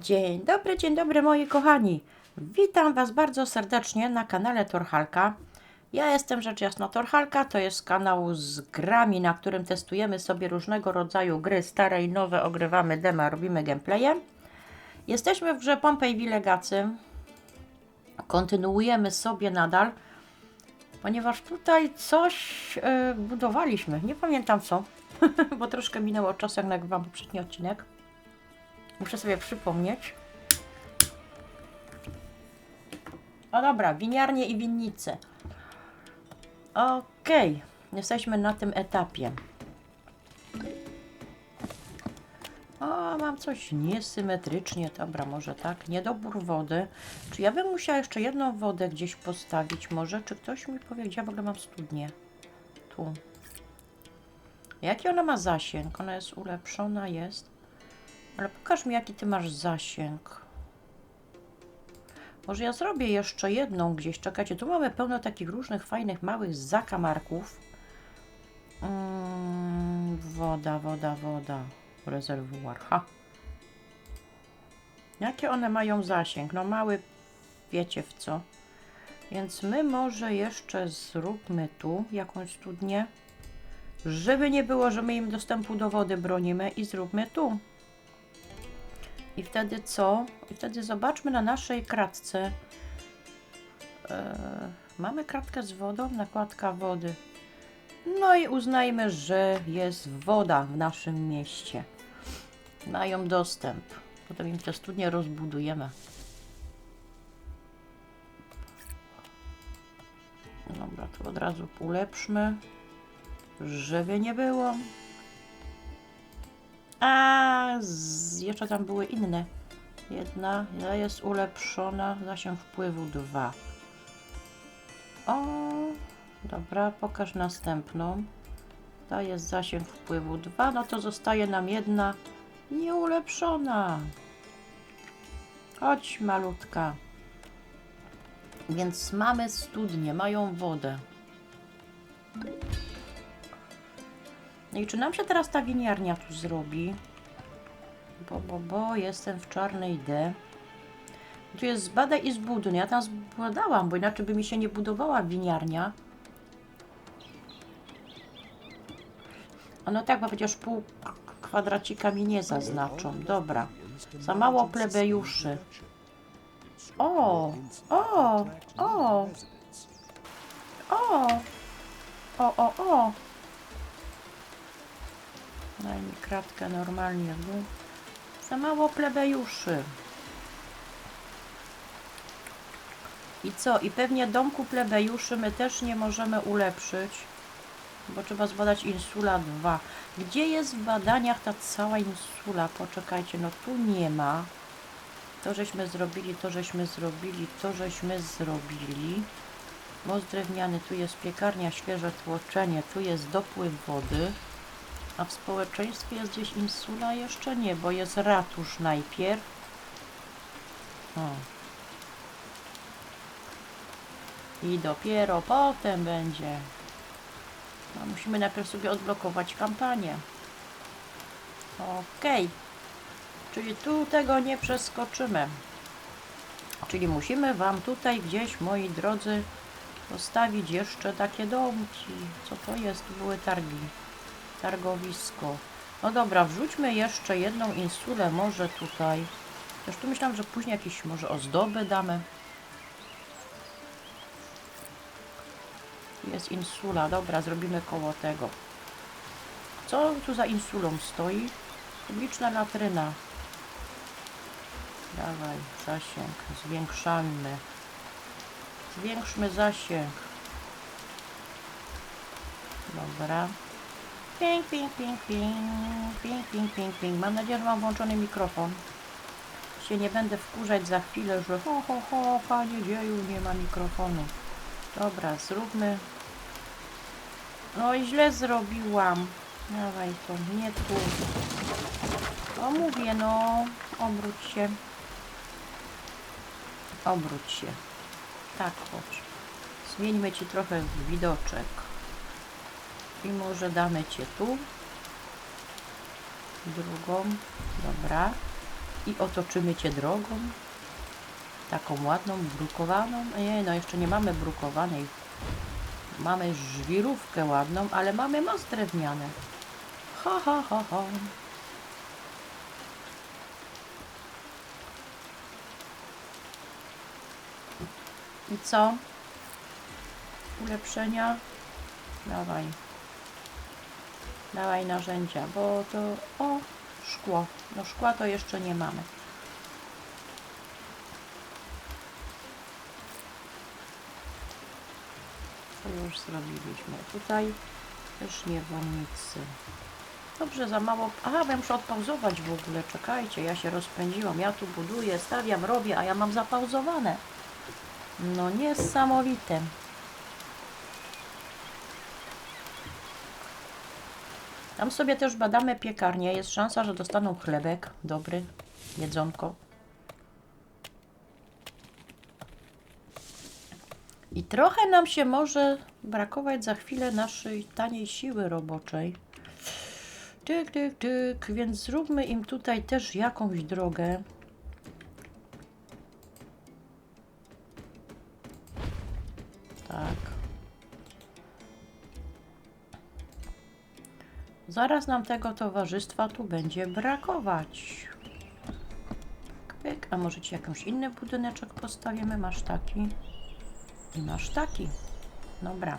Dzień dobry, dzień dobry moi kochani. Witam Was bardzo serdecznie na kanale Torhalka. Ja jestem rzecz jasna Torhalka, to jest kanał z grami, na którym testujemy sobie różnego rodzaju gry, stare i nowe, ogrywamy dema, robimy gameplaye. Jesteśmy w grze Pompeii Legacy. Kontynuujemy sobie nadal, ponieważ tutaj coś e, budowaliśmy. Nie pamiętam co, bo troszkę minęło od czasu, jak nagrywam poprzedni odcinek. Muszę sobie przypomnieć. O dobra, winiarnie i winnice. Okej, jesteśmy na tym etapie. O, mam coś niesymetrycznie. Dobra, może tak. Niedobór wody. Czy ja bym musiała jeszcze jedną wodę gdzieś postawić może? Czy ktoś mi powie, gdzie ja w ogóle mam studnię? Tu. Jaki ona ma zasięg? Ona jest ulepszona, jest. Ale pokaż mi, jaki ty masz zasięg. Może ja zrobię jeszcze jedną gdzieś. Czekajcie, tu mamy pełno takich różnych fajnych, małych zakamarków. Mm, woda, woda, woda. Rezerwuar. Ha. Jakie one mają zasięg? No mały, wiecie w co. Więc my może jeszcze zróbmy tu jakąś studnię. Żeby nie było, że my im dostępu do wody bronimy i zróbmy tu. I wtedy co? I wtedy zobaczmy na naszej kratce. E, mamy kratkę z wodą, nakładka wody. No i uznajmy, że jest woda w naszym mieście. Mają dostęp. Potem im te studnie rozbudujemy. Dobra, tu od razu ulepszmy, żeby nie było. A z, jeszcze tam były inne. Jedna jedna jest ulepszona, zasięg wpływu 2. O, dobra, pokaż następną. Ta jest zasięg wpływu 2, no to zostaje nam jedna nieulepszona. Chodź, malutka. Więc mamy studnie, mają wodę. I czy nam się teraz ta winiarnia tu zrobi? Bo, bo, bo jestem w czarnej D. Tu jest zbadaj i zbudujmy. Ja tam zbadałam, bo inaczej by mi się nie budowała winiarnia. A no tak, bo przecież pół kwadracika mi nie zaznaczą. Dobra. Za mało plebejuszy. O, o, o, o, o, o, o. Daj mi kratkę normalnie. Bo za mało plebejuszy. I co? I pewnie domku plebejuszy my też nie możemy ulepszyć, bo trzeba zbadać insula 2. Gdzie jest w badaniach ta cała insula? Poczekajcie, no tu nie ma. To żeśmy zrobili, to żeśmy zrobili, to żeśmy zrobili. Most drewniany, tu jest piekarnia, świeże tłoczenie, tu jest dopływ wody. A w społeczeństwie jest gdzieś insula? Jeszcze nie, bo jest ratusz najpierw. O. I dopiero potem będzie. No, musimy najpierw sobie odblokować kampanię. Okej. Czyli tu tego nie przeskoczymy. Czyli musimy Wam tutaj gdzieś, moi drodzy, postawić jeszcze takie domki. Co to jest? Były targi. Targowisko. No dobra, wrzućmy jeszcze jedną insulę może tutaj. Też tu myślałam, że później jakieś może ozdoby damy. Tu Jest insula, dobra, zrobimy koło tego. Co tu za insulą stoi? Publiczna latryna. Dawaj, zasięg, zwiększamy. Zwiększmy zasięg. Dobra. Ping, ping, ping, ping, ping, ping, ping, ping. Mam nadzieję, że mam włączony mikrofon. Się nie będę wkurzać za chwilę, że ho, ho, ho, panie dzieju, nie ma mikrofonu. Dobra, zróbmy. No i źle zrobiłam. Dawaj to, nie tu. O mówię, no, obróć się. Obróć się. Tak, chodź. Zmieńmy ci trochę widoczek. I może damy cię tu. Drugą. Dobra. i otoczymy Cię drogą. Taką ładną, brukowaną. Nie, no jeszcze nie mamy brukowanej. Mamy żwirówkę ładną, ale mamy most drewniany. Ha, ha, ha, ha. I co? Ulepszenia? Dawaj. Dawaj narzędzia, bo to... O, szkło. No szkła to jeszcze nie mamy. To już zrobiliśmy. Tutaj też niewolnicy. Dobrze, za mało... Aha, bo ja muszę odpauzować w ogóle. Czekajcie, ja się rozpędziłam. Ja tu buduję, stawiam, robię, a ja mam zapauzowane. No niesamowite. Tam sobie też badamy piekarnię. Jest szansa, że dostaną chlebek dobry, jedzonko. I trochę nam się może brakować za chwilę naszej taniej siły roboczej. Tyk, tyk, tyk. Więc zróbmy im tutaj też jakąś drogę. Tak. Zaraz nam tego towarzystwa tu będzie brakować. A może ci jakąś inny budyneczek postawimy? Masz taki i masz taki. Dobra.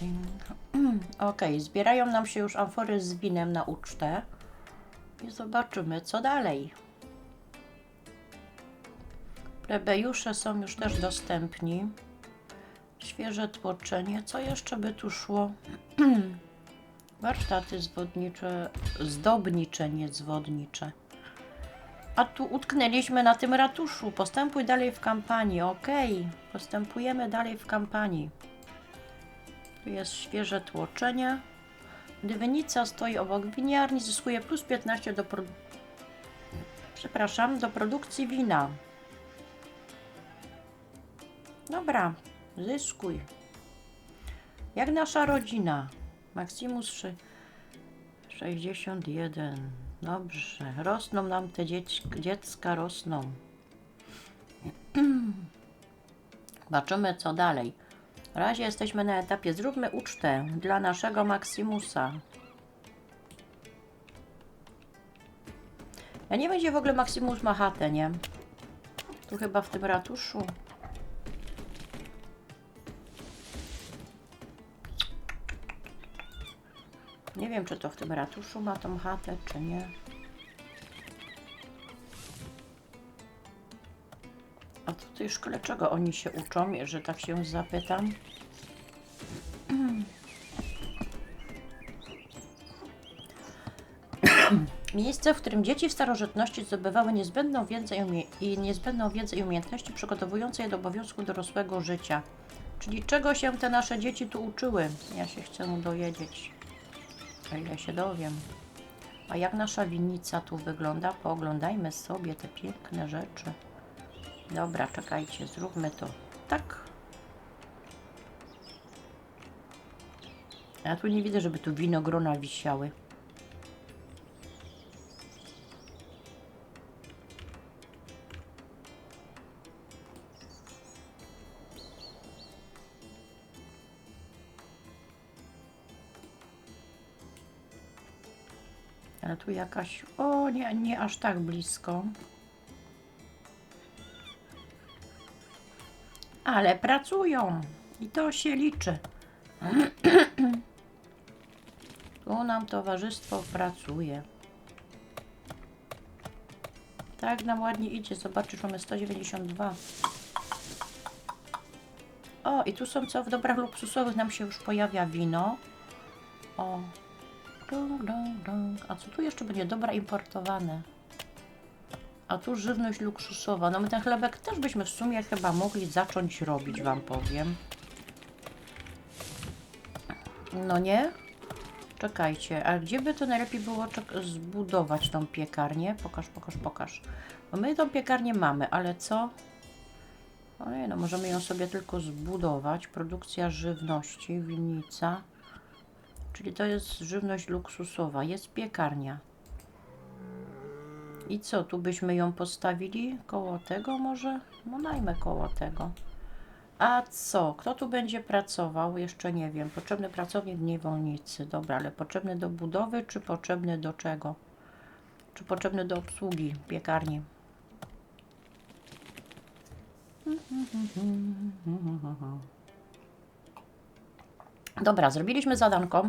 Ding. Okej, zbierają nam się już amfory z winem na ucztę. I zobaczymy, co dalej. Plebejusze są już też dostępni. Świeże tłoczenie. Co jeszcze by tu szło? Warsztaty zwodnicze, zdobnicze, nie zwodnicze. A tu utknęliśmy na tym ratuszu. Postępuj dalej w kampanii. Okej, postępujemy dalej w kampanii. Tu jest świeże tłoczenie. Gdy winnica stoi obok winiarni, zyskuje plus 15 do. Przepraszam, do produkcji wina. Dobra, zyskuj. Jak nasza rodzina? Maximus szy- 61. Dobrze, rosną nam te dzieci, dziecka, rosną. Zobaczymy, co dalej. Na razie jesteśmy na etapie zróbmy ucztę dla naszego Maximusa. Ja nie gdzie w ogóle Maximus ma nie? Tu chyba w tym ratuszu. Nie wiem, czy to w tym ratuszu ma tą chatę, czy nie. W tej szkole czego oni się uczą, że tak się zapytam? Miejsce, w którym dzieci w starożytności zdobywały niezbędną wiedzę i, niezbędną wiedzę i umiejętności przygotowujące je do obowiązku dorosłego życia. Czyli czego się te nasze dzieci tu uczyły? Ja się chcę dowiedzieć. O ile się dowiem. A jak nasza winnica tu wygląda? Pooglądajmy sobie te piękne rzeczy. Dobra, czekajcie, zróbmy to tak. Ja tu nie widzę, żeby tu winogrona wisiały. Ale tu jakaś... O, nie, nie aż tak blisko. Ale pracują i to się liczy. Tu nam towarzystwo pracuje. Tak nam ładnie idzie. Zobaczysz, mamy 192. O, i tu są co w dobrach luksusowych nam się już pojawia wino. O. Dung, dung, dung. A co tu jeszcze będzie? Dobra importowane. A tu żywność luksusowa. No my ten chlebek też byśmy w sumie chyba mogli zacząć robić, Wam powiem. No nie? Czekajcie, a gdzie by to najlepiej było zbudować tą piekarnię? Pokaż, pokaż, pokaż. Bo my tą piekarnię mamy, ale co? O nie, no możemy ją sobie tylko zbudować. Produkcja żywności, winnica. Czyli to jest żywność luksusowa. Jest piekarnia. I co, tu byśmy ją postawili? Koło tego może? No najmę koło tego. A co? Kto tu będzie pracował? Jeszcze nie wiem. Potrzebny pracownik niewolnicy. Dobra, ale potrzebny do budowy, czy potrzebny do czego? Czy potrzebny do obsługi piekarni? Dobra, zrobiliśmy zadanko,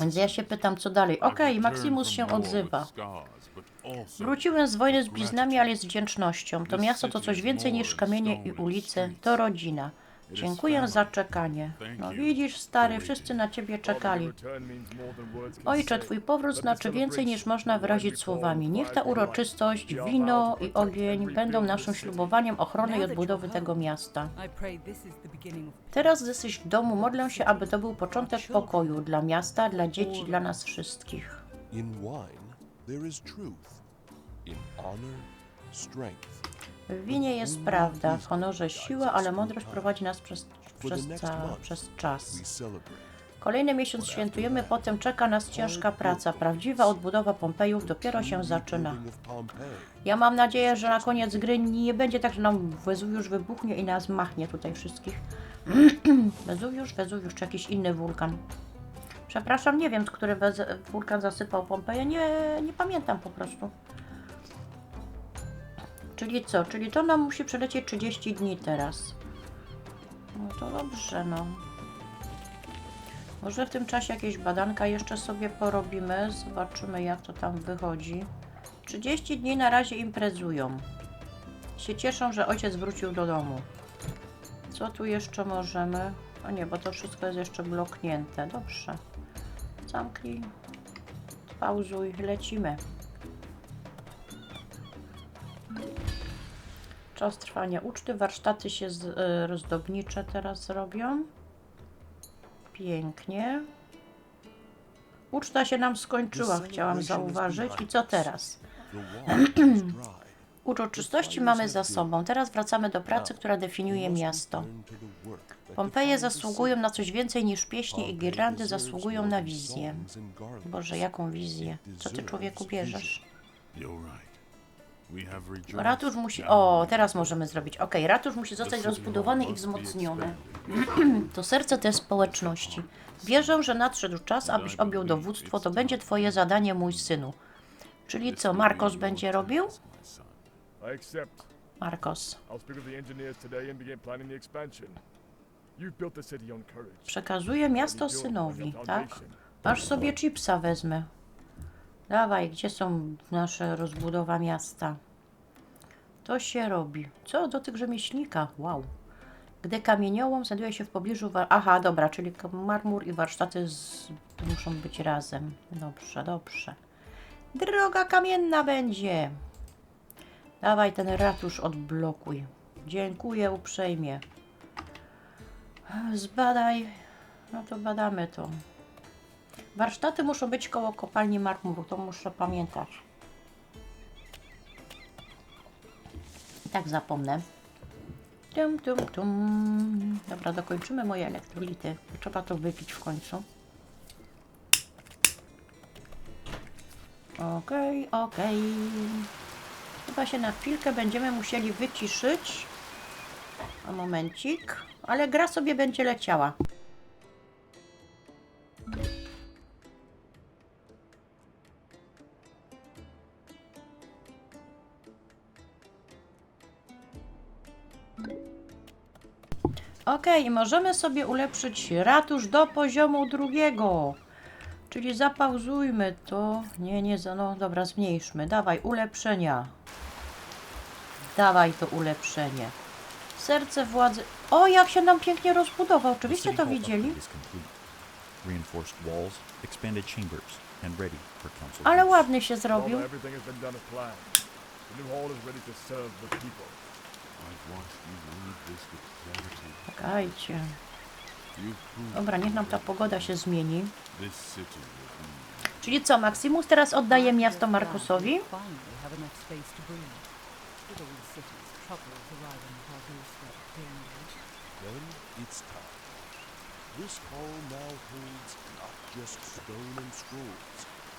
więc ja się pytam, co dalej. Okej, Maximus się odzywa. Wróciłem z wojny z bliznami, ale z wdzięcznością. To miasto to coś więcej niż kamienie i ulice, to rodzina. Dziękuję za czekanie. No widzisz, stary, wszyscy na ciebie czekali. Ojcze, twój powrót znaczy więcej niż można wyrazić słowami. Niech ta uroczystość, wino i ogień będą naszym ślubowaniem ochrony i odbudowy tego miasta. Teraz, jesteś w domu, modlę się, aby to był początek pokoju dla miasta, dla dzieci, dla nas wszystkich. In wine there is truth. In honor, strength. W winie jest prawda, w honorze siła, ale mądrość prowadzi nas przez, przez, ca, przez czas. Kolejny miesiąc świętujemy, potem czeka nas ciężka praca. Prawdziwa odbudowa Pompejów dopiero się zaczyna. Ja mam nadzieję, że na koniec gry nie będzie tak, że nam Wezuwiusz wybuchnie i nas machnie tutaj wszystkich. Wezuwiusz, Wezuwiusz czy jakiś inny wulkan. Przepraszam, nie wiem, który wulkan zasypał Pompeję. Nie, nie pamiętam po prostu. Czyli co? Czyli to nam musi przelecieć 30 dni teraz. No to dobrze, no. Może w tym czasie jakieś badanka jeszcze sobie porobimy. Zobaczymy, jak to tam wychodzi. 30 dni na razie imprezują. Się cieszą, że ojciec wrócił do domu. Co tu jeszcze możemy? O nie, bo to wszystko jest jeszcze bloknięte. Dobrze. Zamknij. Pauzuj. Lecimy. Czas trwania uczty. Warsztaty się z, y, rozdobnicze teraz robią. Pięknie. Uczta się nam skończyła, chciałam zauważyć. I co teraz? Uroczystości mamy za sobą. Teraz wracamy do pracy, która definiuje miasto. Pompeje zasługują na coś więcej niż pieśni i girlandy, zasługują na wizję. Boże, jaką wizję? Co ty człowieku bierzesz? Ratusz musi... O, teraz możemy zrobić. Ok, ratusz musi zostać rozbudowany i wzmocniony. To serce tej społeczności. Wierzę, że nadszedł czas, abyś objął dowództwo. To będzie twoje zadanie, mój synu. Czyli co, Markos będzie robił? Courage. Przekazuję miasto synowi, tak? Aż sobie chipsa wezmę. Dawaj, gdzie są nasze rozbudowa miasta? To się robi. Co do tych rzemieślnika? Wow. Gdy kamieniołom znajduje się w pobliżu... Aha, dobra, czyli marmur i warsztaty z... muszą być razem. Dobrze, dobrze. Droga kamienna będzie. Dawaj ten ratusz odblokuj. Dziękuję uprzejmie. Zbadaj. No to badamy to. Warsztaty muszą być koło kopalni marmuru, to muszę pamiętać. Tak zapomnę. Tum, tum, tum. Dobra, dokończymy moje elektrolity. Trzeba to wypić w końcu. Okej, okej. Chyba się na chwilkę będziemy musieli wyciszyć. A momencik. Ale gra sobie będzie leciała. Ok, możemy sobie ulepszyć ratusz do poziomu drugiego. Czyli zapauzujmy to. Nie, nie, za- no dobra, zmniejszmy. Dawaj, ulepszenia. Dawaj to ulepszenie. Serce władzy. O, jak się nam pięknie rozbudował. Oczywiście to widzieli. Ale ładny się zrobił. Czekajcie. Dobra, niech nam ta pogoda się zmieni. Czyli co, Maximus teraz oddaje miasto Markusowi?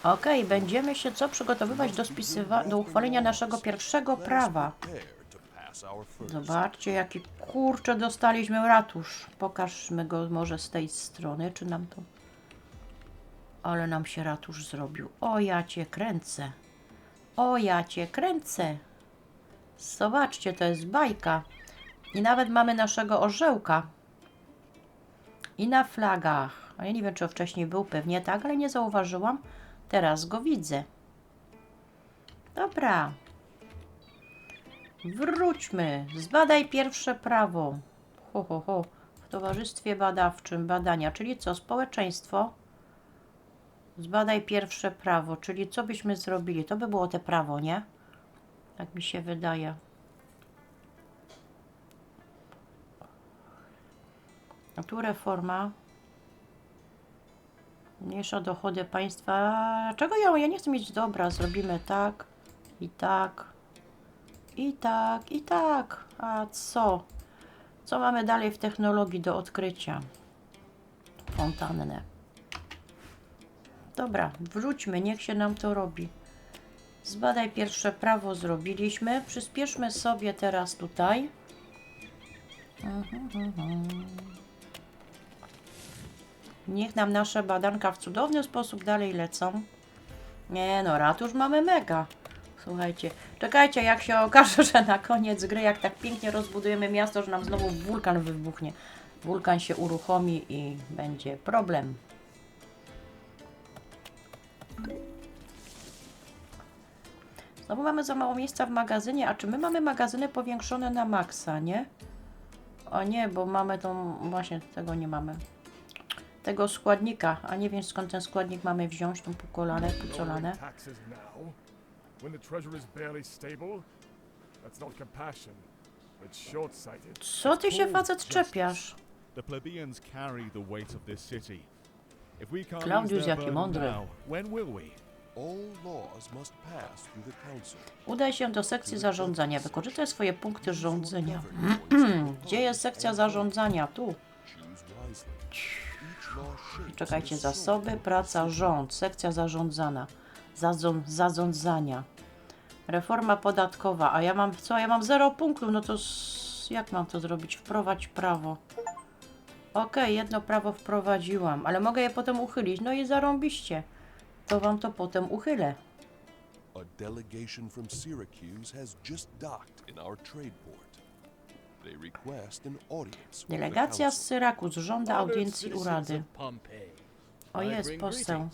Okej, będziemy się co przygotowywać do spisywa- do uchwalenia naszego pierwszego prawa. Zobaczcie, jaki kurczę dostaliśmy ratusz. Pokażmy go może z tej strony, czy nam to... Ale nam się ratusz zrobił. O, ja cię kręcę. O, ja cię kręcę. Zobaczcie, to jest bajka. I nawet mamy naszego orzełka. I na flagach. Ja nie wiem, czy wcześniej był, pewnie tak, ale nie zauważyłam. Teraz go widzę. Dobra. Wróćmy. Zbadaj pierwsze prawo. Ho, ho, ho. W towarzystwie badawczym badania, czyli co? Społeczeństwo. Zbadaj pierwsze prawo, czyli co byśmy zrobili? To by było te prawo, nie? Tak mi się wydaje. A tu reforma. Mniejsza dochody państwa. Czego ja? Ja nie chcę mieć dobra. Zrobimy tak i tak. I tak, i tak. A co? Co mamy dalej w technologii do odkrycia? Fontannę. Dobra, wróćmy, niech się nam to robi. Zbadaj pierwsze prawo zrobiliśmy. Przyspieszmy sobie teraz tutaj. Niech nam nasze badanka w cudowny sposób dalej lecą. Nie no, ratusz mamy mega. Słuchajcie, czekajcie, jak się okaże, że na koniec gry, jak tak pięknie rozbudujemy miasto, że nam znowu wulkan wybuchnie. Wulkan się uruchomi i będzie problem. Znowu mamy za mało miejsca w magazynie, a czy my mamy magazyny powiększone na maksa, nie? O nie, bo mamy tą, właśnie tego nie mamy. Tego składnika, a nie wiem skąd ten składnik mamy wziąć, tą pukolane, pucolane. When the treasury is barely stable, that's not compassion. It's short-sighted. Co ty się facet czepiasz? The plebeians carry the weight of this city. If we can't their jaki mądry. now, when will we? All laws must pass through the council. Udaj się do sekcji zarządzania. Wykorzystaj swoje punkty rządzenia. Gdzie jest sekcja zarządzania? Tu. Czekajcie, zasoby, praca, rząd, sekcja zarządzana. Zadzą, zarządzania. Reforma podatkowa. A ja mam co? Ja mam zero punktów. No to jak mam to zrobić? Wprowadź prawo. Okej, jedno prawo wprowadziłam, ale mogę je potem uchylić. No i zarąbiście. To wam to potem uchylę. A delegation from Syracuse has just docked in our trade port. They request an audience Delegacja z. Syrakus żąda audiencji u Rady. O jest poseł.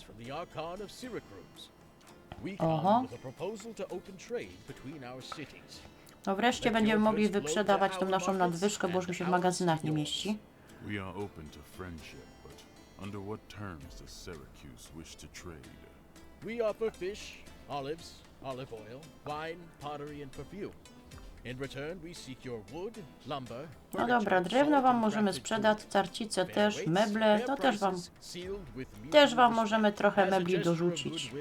Cities. No wreszcie będziemy mogli wyprzedawać tą naszą nadwyżkę, bo już mi się w magazynach nie mieści. We are open to friendship, but under what terms does Syracuse wish to trade? We offer fish, olives, olive oil, wine, pottery, and perfume. No dobra, drewno wam możemy sprzedać, tarcice też, meble, to też wam, też wam możemy trochę mebli dorzucić.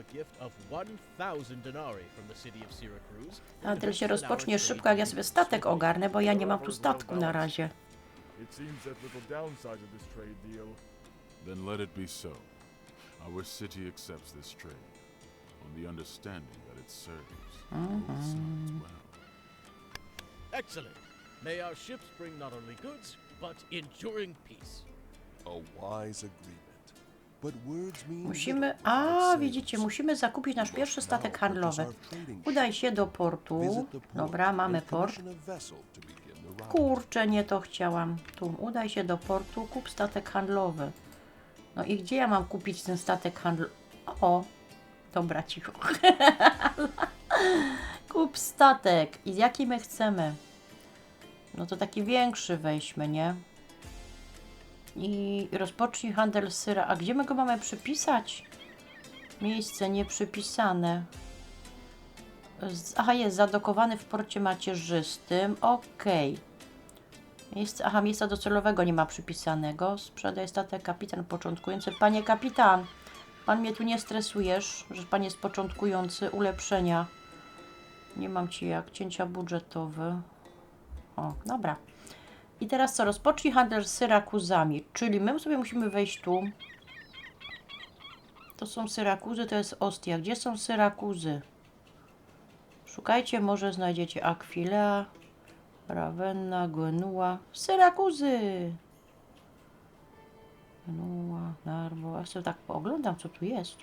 a gift of 1,000 denarii from the city of Syracuse. A in tyle się rozpocznie szybko, jak ja sobie statek ogarnę, bo ja nie mam tu statku na razie. Then let it be so. Our city accepts this trade, on the understanding that it serves both sides well. Excellent. May our ships bring not only goods, but enduring peace. A wise agreement. But words mean Musimy, a widzicie, musimy zakupić nasz pierwszy statek handlowy. Udaj się do portu. Dobra, mamy port. Kurczę, nie to chciałam. Tu, udaj się do portu, kup statek handlowy. No i gdzie ja mam kupić ten statek handlowy? O, dobra, cicho. kup statek. I jaki my chcemy? No to taki większy weźmy, nie? I rozpocznij handel syra. A gdzie my go mamy przypisać? Miejsce nieprzypisane. Aha, jest zadokowany w porcie macierzystym. Okej. Miejsce, aha, miejsca docelowego nie ma przypisanego. Sprzedaj statek kapitan początkujący. Panie kapitan, pan mnie tu nie stresujesz, że pan jest początkujący. Ulepszenia. Nie mam ci jak. Cięcia budżetowe. O, dobra. I teraz co? Rozpocznij handel z Syrakuzami. Czyli my sobie musimy wejść tu. To są Syrakuzy, to jest Ostia. Gdzie są Syrakuzy? Szukajcie, może znajdziecie Aquilea, Ravenna, Genua. Syrakuzy! Genua, Narbo. Ja sobie tak pooglądam, co tu jest.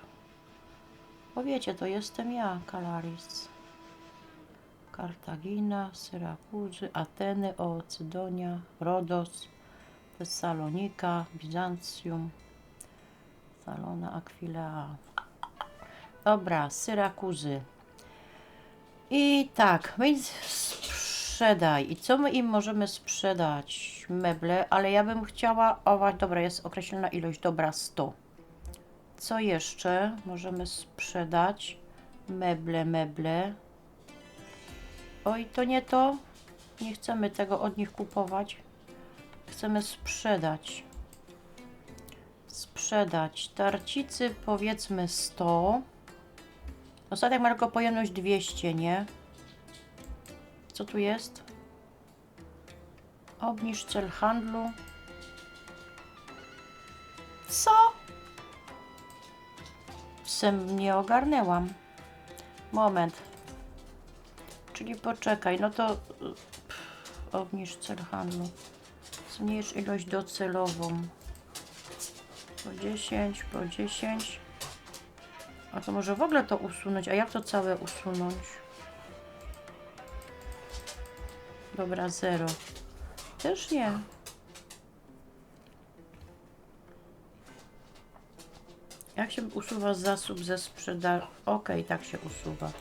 Bo wiecie, to jestem ja, Kalaris. Kartagina, Syrakuzy, Ateny, Ocydonia, Rodos, Tesalonika, Bizancjum, Salona, Aquilea. Dobra, Syrakuzy. I tak, więc sprzedaj. I co my im możemy sprzedać? Meble, ale ja bym chciała. O, dobra, jest określona ilość. Dobra, 100. Co jeszcze możemy sprzedać? Meble, meble. Oj, to nie to. Nie chcemy tego od nich kupować. Chcemy sprzedać. Sprzedać. Tarcicy powiedzmy 100. Ostatek ma tylko pojemność 200, nie? Co tu jest? Obniż cel handlu. Co? Sem nie ogarnęłam. Moment. Czyli poczekaj, no to pff, obniż cel handlu. Zmniejsz ilość docelową. Po 10, po 10. A to może w ogóle to usunąć? A jak to całe usunąć? Dobra, 0. Też nie. Jak się usuwa zasób ze sprzedaży? Okej, tak się usuwa.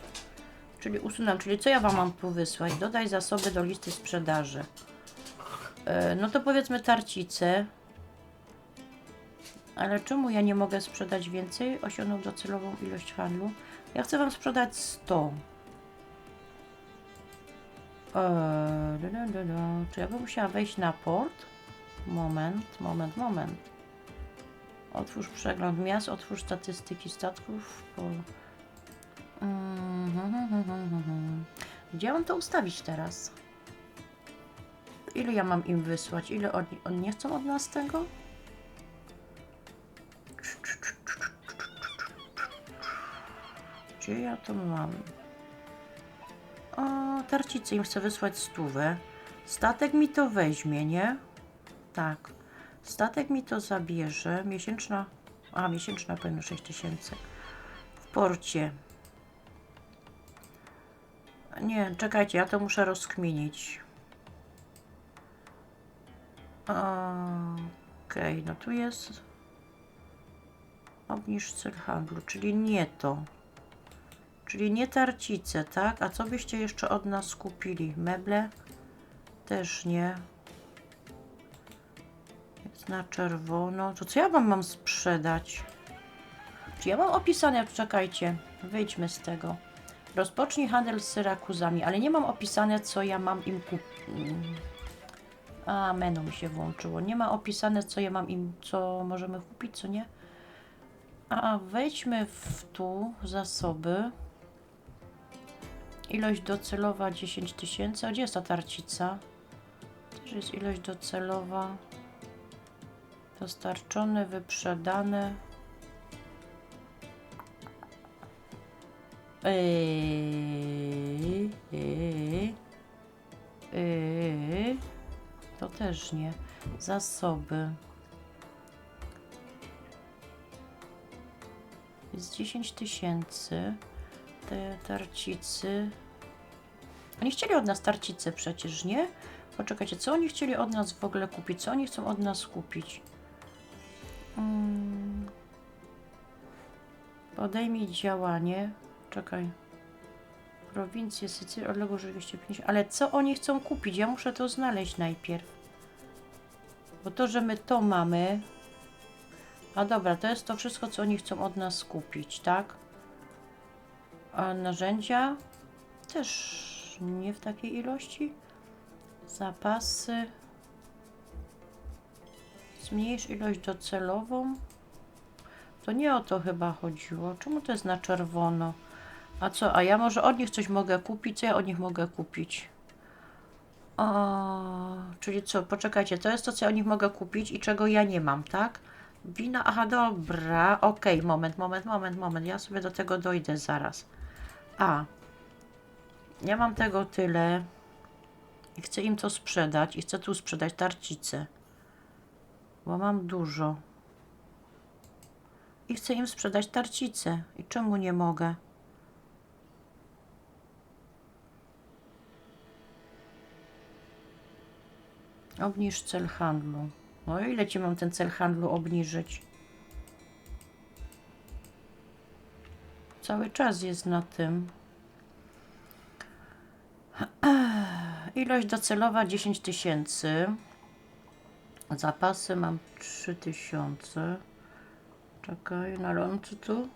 Czyli usunę, czyli co ja Wam mam tu wysłać? Dodaj zasoby do listy sprzedaży. E, no to powiedzmy tarcice. Ale czemu ja nie mogę sprzedać więcej? Osiągnął docelową ilość handlu. Ja chcę Wam sprzedać 100. Eee, da, da, da. Czy ja bym musiała wejść na port? Moment, moment, moment. Otwórz przegląd miast, otwórz statystyki statków. Po... Mhm. Gdzie mam to ustawić teraz? Ile ja mam im wysłać? Ile oni, oni nie chcą od nas tego? Gdzie ja to mam? O, tarcicy im chcę wysłać stówę. Statek mi to weźmie, nie? Tak. Statek mi to zabierze. Miesięczna. A, miesięczna powiem 6 tysięcy. W porcie. Nie, czekajcie, ja to muszę rozkminić. Okej, no tu jest. Obniż cel handlu, czyli nie to. Czyli nie tarcice, tak? A co byście jeszcze od nas kupili? Meble? Też nie. Jest na czerwono. To co ja wam mam sprzedać? Czy ja mam opisane? Czekajcie, wyjdźmy z tego. Rozpocznij handel z Syrakuzami, ale nie mam opisane, co ja mam im kupić. A, menu mi się włączyło. Nie ma opisane, co ja mam im, co możemy kupić, co nie. A, wejdźmy w tu zasoby. Ilość docelowa 10 tysięcy. A gdzie jest ta tarcica? Też jest ilość docelowa. Dostarczone, wyprzedane. Yy, yy, yy. To też nie. Zasoby. Jest 10 tysięcy. Te tarcicy. Oni chcieli od nas tarcice przecież, nie? Poczekajcie, co oni chcieli od nas w ogóle kupić? Co oni chcą od nas kupić? Mm. Podejmij działanie. Czekaj. Prowincję Sycylii, odległość 250. Ale co oni chcą kupić? Ja muszę to znaleźć najpierw. Bo to, że my to mamy. A dobra, to jest to wszystko, co oni chcą od nas kupić, tak? A narzędzia? Też nie w takiej ilości. Zapasy. Zmniejsz ilość docelową. To nie o to chyba chodziło. Czemu to jest na czerwono? A co, a ja może od nich coś mogę kupić? Co ja od nich mogę kupić? O, czyli co, poczekajcie, to jest to, co ja od nich mogę kupić i czego ja nie mam, tak? Wina, aha, dobra, okej, moment, moment, moment, moment, ja sobie do tego dojdę zaraz. A, ja mam tego tyle i chcę im to sprzedać i chcę tu sprzedać tarcicę, bo mam dużo. I chcę im sprzedać tarcicę. I czemu nie mogę? Obniż cel handlu. No ile ci mam ten cel handlu obniżyć? Cały czas jest na tym. Ilość docelowa 10 tysięcy. Zapasy mam 3000. Czekaj, na lądu tu.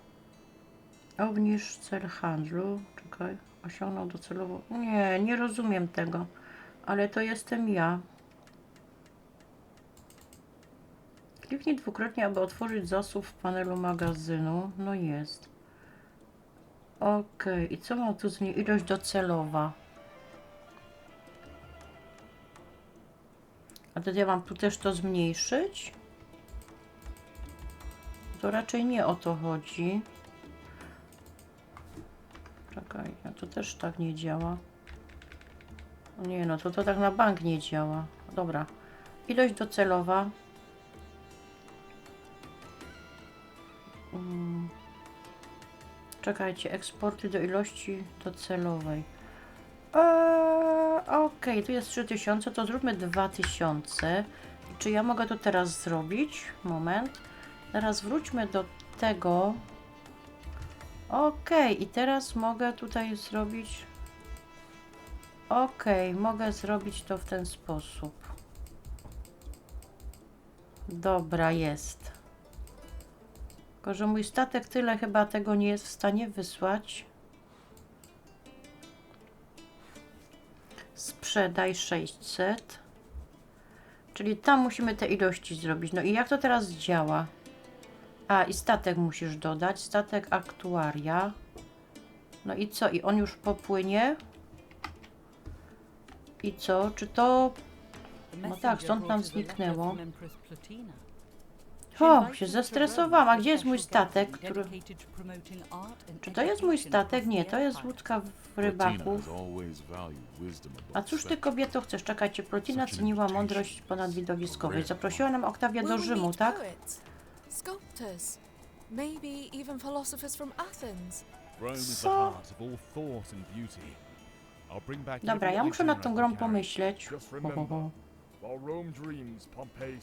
Obniż cel handlu. Czekaj, osiągnął docelowo. Nie, nie rozumiem tego. Ale to jestem ja. Kliknij dwukrotnie, aby otworzyć zasób w panelu magazynu. No jest. Ok, i co mam tu z niej? Ilość docelowa. A to ja mam tu też to zmniejszyć? To raczej nie o to chodzi. Czekaj, a to też tak nie działa. Nie no, to to tak na bank nie działa. Dobra. Ilość docelowa. Czekajcie, eksporty do ilości docelowej. Eee, Okej, tu jest 3000, to zróbmy 2000. I Czy ja mogę to teraz zrobić? Moment. Teraz wróćmy do tego. Okej, i teraz mogę tutaj zrobić. Okej, mogę zrobić to w ten sposób. Dobra, jest. Tylko, że mój statek tyle chyba tego nie jest w stanie wysłać. Sprzedaj 600. Czyli tam musimy te ilości zrobić. No i jak to teraz działa? A, i statek musisz dodać. Statek aktuaria. No i co? I on już popłynie? I co? Czy to... No tak, stąd nam zniknęło. O, się zestresowałam. A gdzie jest mój statek, który... Czy to jest mój statek? Nie, to jest łódka w rybaków. A cóż ty kobieto chcesz? Czekajcie, Plotina ceniła mądrość ponad widowiskowej. Zaprosiła nam Oktawię do Rzymu, tak? Co? Dobra, ja muszę nad tą grą pomyśleć. Ho, ho, ho.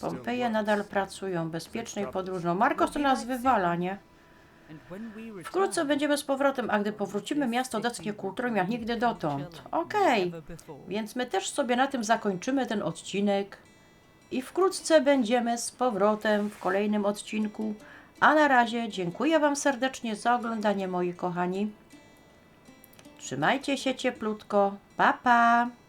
Pompeje nadal pracują, bezpiecznej podróż. No Marcos to nas wywala, nie? Wkrótce będziemy z powrotem, a gdy powrócimy, miasto odetchnie kulturą jak nigdy dotąd. Okej, więc my też sobie na tym zakończymy ten odcinek. I wkrótce będziemy z powrotem w kolejnym odcinku. A na razie dziękuję Wam serdecznie za oglądanie, moi kochani. Trzymajcie się cieplutko. Pa, pa!